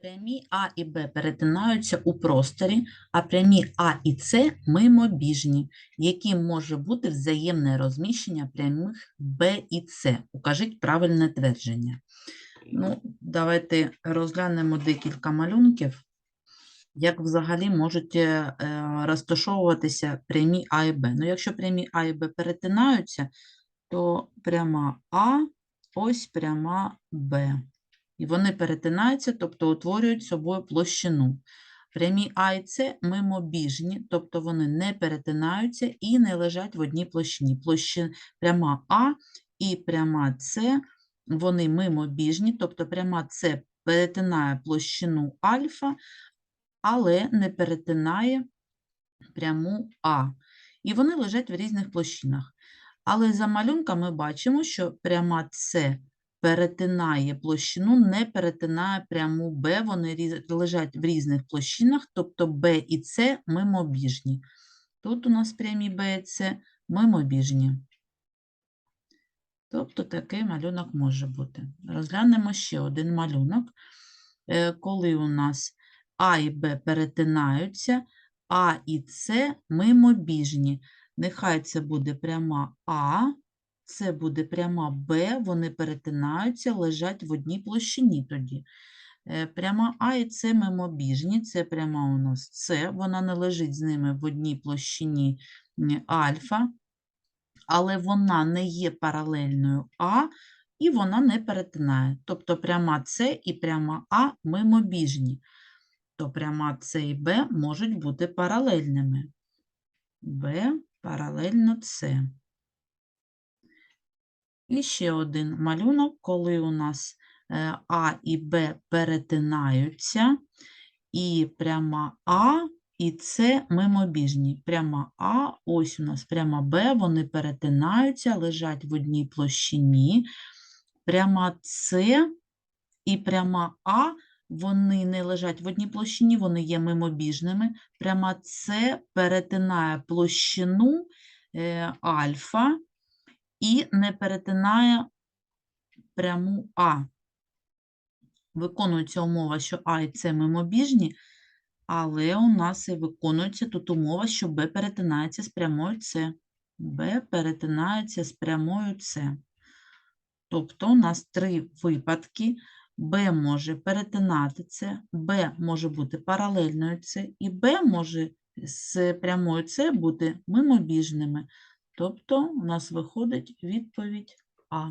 Прямі А і Б перетинаються у просторі, а прямі А і С мимобіжні, яким може бути взаємне розміщення прямих Б і С. Укажіть правильне твердження. Ну, давайте розглянемо декілька малюнків, як взагалі можуть е, розташовуватися прямі А і Б. Ну, якщо прямі А і Б перетинаються, то пряма А, ось пряма Б. І вони перетинаються, тобто утворюють собою площину. Прямі А і С мимобіжні, тобто вони не перетинаються і не лежать в одній площині. Площи... Пряма А і пряма С, вони мимобіжні, тобто пряма С перетинає площину альфа, але не перетинає пряму А. І вони лежать в різних площинах. Але за малюнком ми бачимо, що пряма С перетинає площину, не перетинає пряму Б, вони лежать в різних площинах, тобто Б і С мимобіжні. Тут у нас прямі Б і С мимобіжні. Тобто такий малюнок може бути. Розглянемо ще один малюнок. Е, Коли у нас А і Б перетинаються, А і С мимобіжні. Нехай це буде пряма А, це буде пряма Б, вони перетинаються, лежать в одній площині тоді. Е, Пряма А і С мимобіжні, це пряма у нас С, вона не лежить з ними в одній площині альфа, але вона не є паралельною А, і вона не перетинає. Тобто пряма С і пряма А мимобіжні. То пряма С і Б можуть бути паралельними. Б паралельно С. І ще один малюнок, коли у нас е, А і Б перетинаються, і пряма А і С мимобіжні. Пряма А, ось у нас пряма Б, вони перетинаються, лежать в одній площині. Пряма С і пряма А, вони не лежать в одній площині, вони є мимобіжними. Пряма С перетинає площину е, альфа і не перетинає пряму А. Виконується умова, що А і С мимобіжні, але у нас і виконується тут умова, що Б перетинається з прямою С. Б перетинається з прямою С. Тобто у нас три випадки. Б може перетинати С, Б може бути паралельною С, і Б може з прямою С бути мимобіжними. Тобто у нас виходить відповідь А.